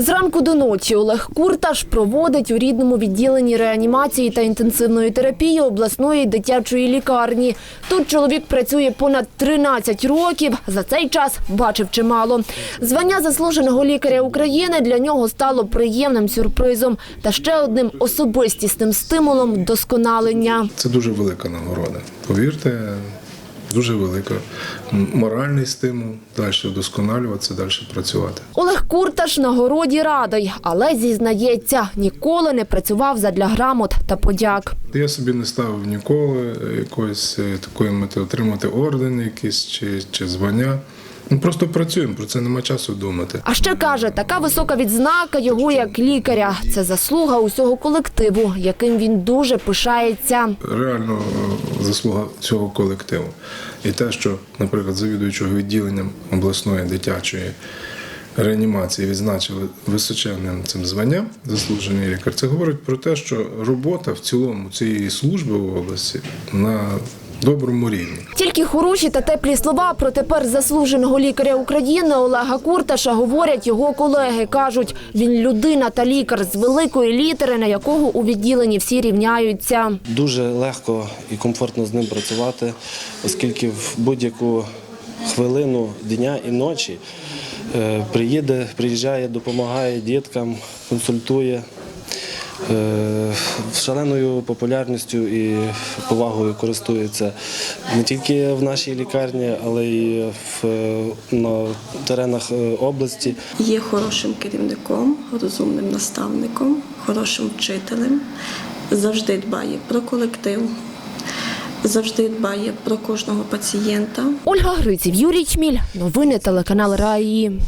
Зранку до ночі Олег Курташ проводить у рідному відділенні реанімації та інтенсивної терапії обласної дитячої лікарні. Тут чоловік працює понад 13 років. За цей час бачив чимало. Звання заслуженого лікаря України для нього стало приємним сюрпризом та ще одним особистісним стимулом вдосконалення. Це дуже велика нагорода. Повірте, дуже велика. Моральний стимул далі вдосконалюватися, далі працювати. Олег Курташ на городі радий, але зізнається, ніколи не працював задля грамот та подяк. Я собі не ставив ніколи якоїсь е, такої мети отримати орден якийсь чи, чи звання. Просто працюємо, про це нема часу думати. А ще каже, така висока відзнака його як лікаря. Це заслуга усього колективу, яким він дуже пишається. Реально е, заслуга цього колективу. І те, що, наприклад, завідуючого відділенням обласної дитячої реанімації відзначили височенним цим званням заслужений лікар, це говорить про те, що робота в цілому цієї служби в області на доброму рівні. Тільки хороші та теплі слова про тепер заслуженого лікаря України Олега Курташа говорять його колеги. кажуть, він людина та лікар з великої літери, на якого у відділенні всі рівняються. Дуже легко і комфортно з ним працювати, оскільки в будь-яку хвилину дня і ночі е, приїде, приїжджає, допомагає діткам, консультує. Е, Шаленою популярністю і повагою користується не тільки в нашій лікарні, але й в, на теренах е, області. Є хорошим керівником, розумним наставником, хорошим вчителем, завжди дбає про колектив, завжди дбає про кожного пацієнта. Ольга Гриців, Юрій Чміль. Новини телеканал Раї.